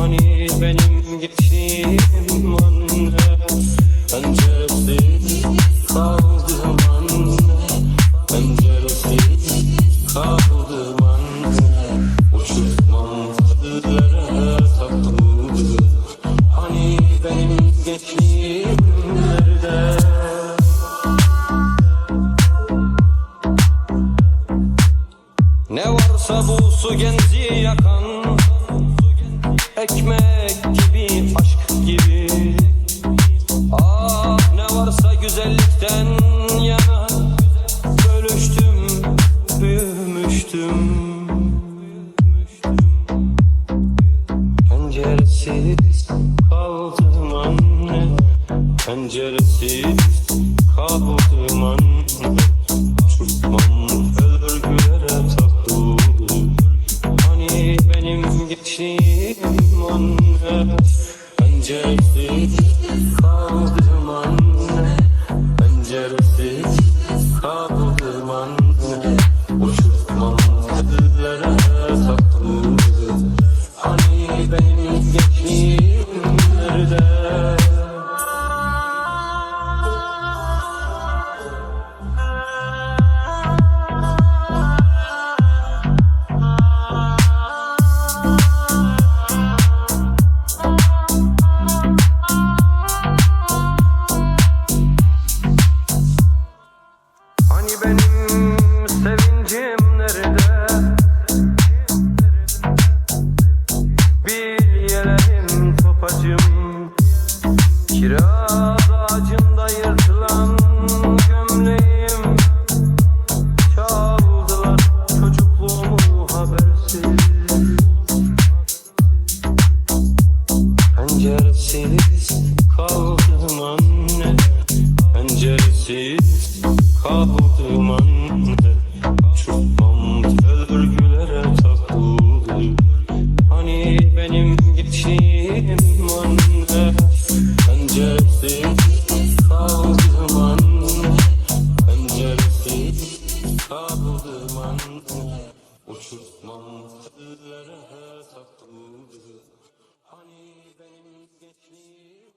Hani benim gittiğim anne Penceresiz kaldım anne Penceresiz kaldım anne Uçurtmam örgülere takıldı Hani benim gençliğim nerede? Ne varsa bu su genci yakan Ekmek gibi, aşk gibi. Ah ne varsa güzellikten yana Bölüştüm, büyümüştüm. Penceresiz kaldım anne Penceresiz kaldım anne Penceresiz kaldım anne Penceresiz kaldım benim sevincim Haktır, haktır. Hani benim gençliğim